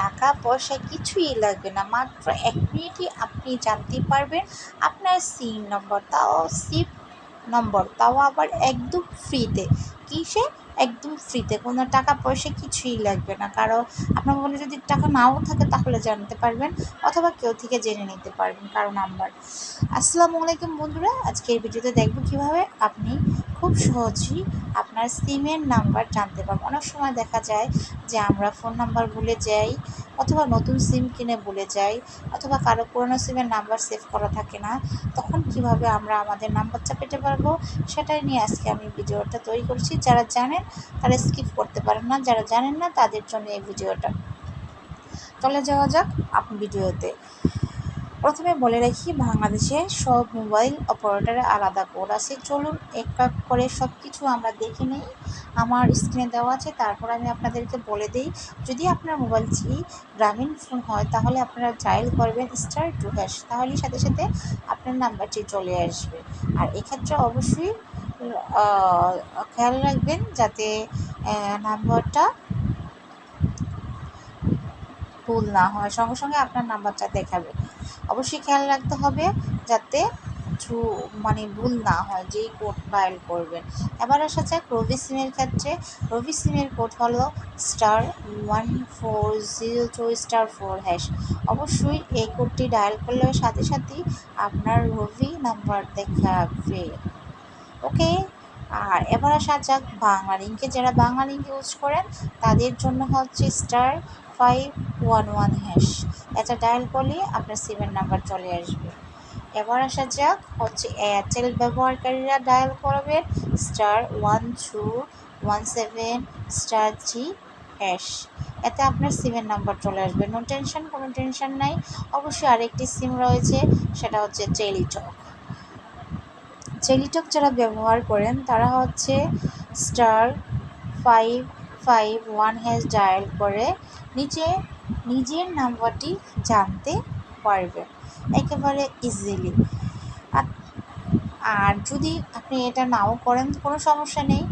টাকা পয়সা কিছুই লাগবে না। মাত্র এক মিনিটই আপনি জানতে পারবেন আপনার সিম নম্বর তাও সিম নম্বর তাও আবার একদম ফ্রিতে কিসে? একদম ফ্রিতে কোনো টাকা পয়সা কিছুই লাগবে না। কারও আপনার মনে যদি টাকা নাও থাকে তাহলে জানতে পারবেন অথবা কেউ থেকে জেনে নিতে পারবেন কারও নাম্বার আসসালামু আলাইকুম বন্ধুরা, আজকের ভিডিওতে দেখব কীভাবে আপনি খুব সহজেই আপনার সিমের নাম্বার জানতে পারবেন অনেক সময় দেখা যায় যে আমরা ফোন নাম্বার ভুলে যাই অথবা নতুন সিম কিনে ভুলে যাই অথবা কারও পুরনো সিমের নাম্বার সেভ করা থাকে না, তখন কীভাবে আমরা আমাদের নাম্বারটা পেতে পারব সেটাই নিয়ে আজকে আমি ভিডিওটা তৈরি করছি। যারা জানেন তারা স্কিপ করতে পারেন না, যারা জানেন না তাদের জন্য এই ভিডিওটা। চলে যাওয়া যাক আপনি ভিডিওতে। প্রথমে বলে রাখি, বাংলাদেশে সব মোবাইল অপারেটরে আলাদা কোড আছে। চলুন এক এক করে সব কিছু আমরা দেখে নিই। আমার স্ক্রিনে দেওয়া আছে, তারপর আমি আপনাদেরকে বলে দিই। যদি আপনার মোবাইলটি গ্রামীণ ফোন হয়, তাহলে আপনারা ডায়াল করবেন স্টার টু হ্যাশ তাহলে সাথে সাথে আপনার নাম্বারটি চলে আসবে। আর এক্ষেত্রে অবশ্যই খেয়াল রাখবেন যাতে নাম্বারটা ভুল না হয়। সঙ্গে সঙ্গে আপনার নাম্বারটা দেখাবে। অবশ্যই খেয়াল রাখতে হবে যাতে ট্রু মানে ভুল না হয়, যেই কোড ডায়াল করবেন। এবার আসা যাক রবি সিমের ক্ষেত্রে। রবি সিমের কোড হলো star one four zero two star four hash অবশ্যই এই কোডটি ডায়াল করলে সাথে সাথেই আপনার রবি নাম্বার দেখাবে। ওকে আর এবার আসা যাক বাংলা লিঙ্কে যারা বাংলা লিঙ্ক ইউজ করেন, তাদের জন্য হচ্ছে star five one one hash এটা ডায়াল করলে আপনার সিমের নাম্বার চলে আসবে। এবার আসা যাক, হচ্ছে এয়ারটেল ব্যবহারকারীরা ডায়াল করবে star one two one seven star three hash এতে আপনার সিমের নাম্বার চলে আসবে। নো টেনশন কোনো টেনশন নাই। অবশ্যই আরেকটি সিম রয়েছে, সেটা হচ্ছে টেলিটক টেলিটক যারা ব্যবহার করেন, তারা হচ্ছে star five five one hash dial করে নিচে নিজের নাম্বারটি জানতে পারবেন একেবারে ইজিলি আর যদি আপনি এটা নাও করেন, কোনো সমস্যা নেই।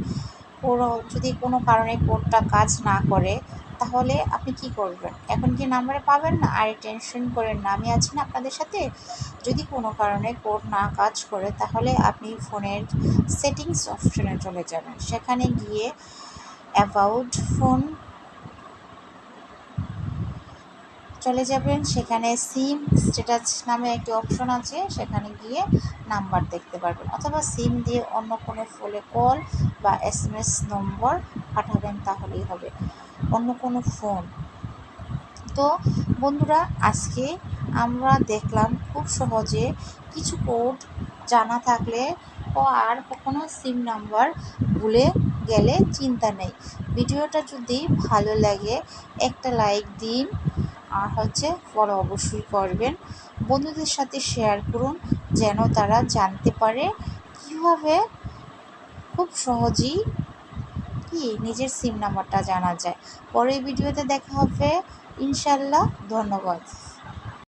কোনো, যদি কোনো কারণে কোডটা কাজ না করে, তাহলে আপনি কি করবেন? এখন কি নাম্বারে পাবেন না? আর টেনশন করেন না, আমি আছি না আপনাদের সাথে। যদি কোনো কারণে কোড না কাজ করে, তাহলে আপনি ফোনের সেটিংস অপশনে চলে যাবেন। সেখানে গিয়ে অ্যাবাউট ফোন চলে যাবেন, সেখানে সিম স্ট্যাটাস নামে একটি অপশন আছে, সেখানে গিয়ে নাম্বার দেখতে পারবেন, অথবা সিম দিয়ে অন্য কোনো ফোনে কল বা এস এম এস নম্বর পাঠাবেন তাহলেই হবে, অন্য কোনো ফোন তো বন্ধুরা, আজকে আমরা দেখলাম খুব সহজে কিছু কোড জানা থাকলে আর কখনো সিম নাম্বার ভুলে গেলে চিন্তা নেই। ভিডিওটা যদি ভালো লাগে, একটা লাইক দিন। আর হচ্ছে ফলো অবশ্যই করবেন। বন্ধুদের সাথে শেয়ার করুন, যেন তারা জানতে পারে কীভাবে খুব সহজেই কি নিজের সিম নাম্বারটা জানা যায়। পরের ভিডিওতে দেখা হবে। ইনশাল্লাহ ধন্যবাদ।